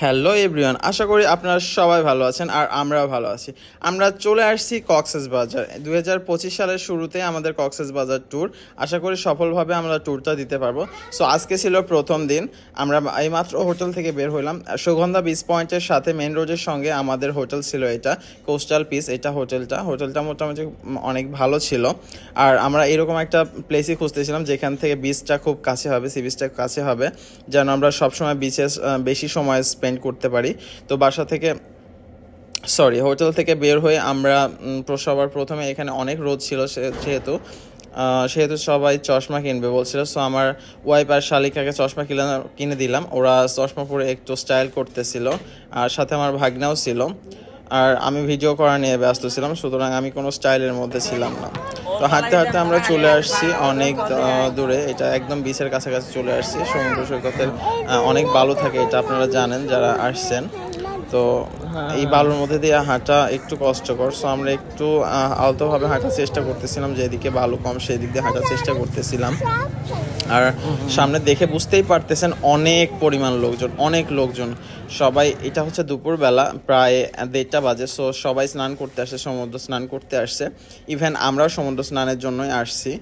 Hello everyone, আশা করি আপনারা সবাই ভালো আছেন আর আমরাও ভালো আছি। আমরা চলে আসছি কক্সেস বাজার। দুই হাজার পঁচিশ সালের শুরুতে আমাদের কক্সেস বাজার ট্যুর আশা করি সফলভাবে আমরা ট্যুরটা দিতে পারব। সো আজকে ছিল প্রথম দিন। আমরা এইমাত্র হোটেল থেকে বের হইলাম। সুগন্ধা বিচ পয়েন্টের সাথে মেন রোডের সঙ্গে আমাদের হোটেল ছিল এটা। কোস্টাল পিস এটা হোটেলটা। হোটেলটা মোটামুটি অনেক ভালো ছিল। আর আমরা এরকম একটা প্লেসই খুঁজতেছিলাম যেখান থেকে বিচটা খুব কাছে হবে সি বিচটা কাছে হবে। যেন আমরা সবসময় বিচে বেশি সময় স্পেন্ড করতে পারি। তো বাসা থেকে সরি হোটেল থেকে বের হয়ে আমরা সবার প্রথমে এখানে অনেক রোদ ছিল যেহেতু সেহেতু সবাই চশমা কিনবে বলছিল। সো আমার ওয়াইফ আর শালিকাকে চশমা কিনে কিনে দিলাম। ওরা চশমা পরে একটু স্টাইল করতেছিল। আর সাথে আমার ভাগনাও ছিল। আর আমি ভিডিও করা নিয়ে ব্যস্ত ছিলাম, সুতরাং আমি কোনো স্টাইলের মধ্যে ছিলাম না। তো হাঁটতে হাঁটতে আমরা চলে আসছি অনেক দূরে। এটা একদম বিচের কাছাকাছি চলে আসছি। সমুদ্র সৈকতের অনেক ভালো থাকে, এটা আপনারা জানেন, যারা আসছেন। তো এই বালুর মধ্যে দিয়ে হাঁটা একটু কষ্টকর। সো আমরা একটু আলতোভাবে হাঁটার চেষ্টা করতেছিলাম যেদিকে বালু কম সেই দিক দিয়ে হাঁটার চেষ্টা করতেছিলাম। আর সামনে দেখে বুঝতেই পারতেছেন অনেক পরিমাণ লোকজন অনেক লোকজন। সবাই এটা হচ্ছে দুপুরবেলা প্রায় দেড়টা বাজে। সো সবাই স্নান করতে আসছে সমুদ্র স্নান করতে আসছে ইভেন আমরাও সমুদ্র স্নানের জন্যই আসছি।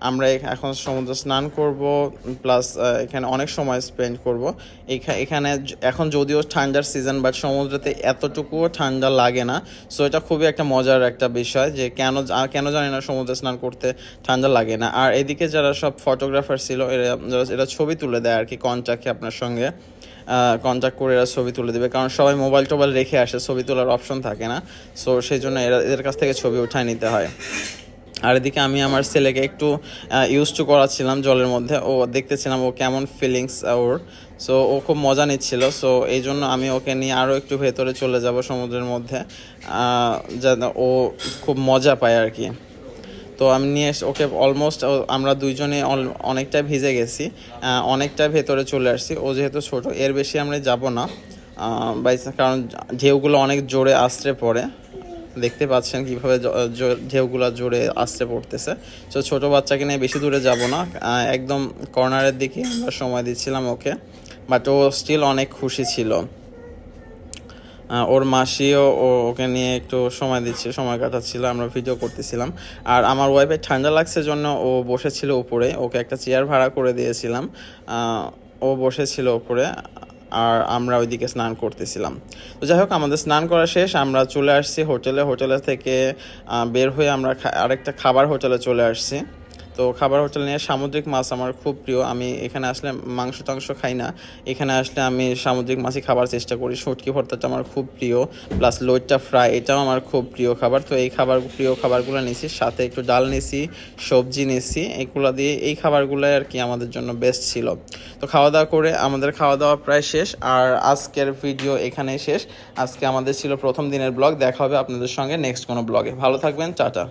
আমরা এখ- এখন সমুদ্র স্নান করব, প্লাস এখানে অনেক সময় স্পেন্ড করব। এখা- এখানে এখন যদিও ঠান্ডার সিজন বাট সমুদ্রতে এতটুকুও ঠান্ডা লাগে না। সো এটা খুবই একটা মজার একটা বিষয় যে কেন কেন জানি না সমুদ্রে স্নান করতে ঠান্ডা লাগে না। আর এদিকে যারা সব ফটোগ্রাফার ছিল, এরা এরা ছবি তুলে দেয় আর কি কন্ট্যাক্টে আপনার সঙ্গে কন্ট্যাক্ট করে এরা ছবি তুলে দেবে। কারণ সবাই মোবাইল টোবাইল রেখে আসে, ছবি তোলার অপশন থাকে না। সো সেই জন্য এরা এদের কাছ থেকে ছবি উঠায় নিতে হয়। আর এদিকে আমি আমার ছেলেকে একটু ইউজ টু করাচ্ছিলাম জলের মধ্যে। ও দেখতেছিলাম ও কেমন ফিলিংস ওর। সো ও খুব মজা নিচ্ছিল। সো এই জন্য আমি ওকে নিয়ে আরও একটু ভেতরে চলে যাব সমুদ্রের মধ্যে যেন ও খুব মজা পায় আর কি। তো আমি নিয়ে ওকে অলমোস্ট আমরা দুইজনে অনেকটা ভিজে গেছি অনেকটা ভেতরে চলে আসছি। ও যেহেতু ছোট, এর বেশি আমরা যাব না বাই কারণ ঢেউগুলো অনেক জোরে আশ্রে পড়ে। দেখতে পাচ্ছেন কীভাবে ঢেউগুলো জোরে আশ্রে পড়তেছে। তো ছোটো বাচ্চাকে নিয়ে বেশি দূরে যাব না। একদম কর্নারের দিকে আমরা সময় দিচ্ছিলাম ওকে। বাট ও স্টিল অনেক খুশি ছিল। ওর মাসিও ও ওকে নিয়ে একটু সময় দিচ্ছে, সময় কাটাচ্ছিল। আমরা ভিডিও করতেছিলাম। আর আমার ওয়াইফের ঠান্ডা লাগছে জন্য ও বসেছিল উপরে। ওকে একটা চেয়ার ভাড়া করে দিয়েছিলাম। ও বসেছিল উপরে। আর আমরা ওইদিকে স্নান করতেছিলাম। তো যাই হোক, আমাদের স্নান করা শেষ, আমরা চলে আসছি হোটেলে। হোটেলে থেকে বের হয়ে আমরা আরেকটা খাবার হোটেলে চলে আসছি। তো খাবার হোটেল নিয়ে সামুদ্রিক মাছ আমার খুব প্রিয়। আমি এখানে আসলে মাংস টাংস খাই না। এখানে আসলে আমি সামুদ্রিক মাছই খাবার চেষ্টা করি। শুটকি ভর্তাটা আমার খুব প্রিয়। প্লাস লইটটা ফ্রাই, এটাও আমার খুব প্রিয় খাবার। তো এই খাবার, প্রিয় খাবারগুলো নিছি। সাথে একটু ডাল নিছি, সবজি নিছি। এগুলো দিয়ে এই খাবারগুলোই আর কি আমাদের জন্য বেস্ট ছিল। তো খাওয়া দাওয়া করে আমাদের খাওয়া দাওয়া প্রায় শেষ। আর আজকের ভিডিও এখানেই শেষ। আজকে আমাদের ছিল প্রথম দিনের ব্লগ দেখা হবে আপনাদের সঙ্গে নেক্সট কোনো ব্লগে ভালো থাকবেন। টাটা।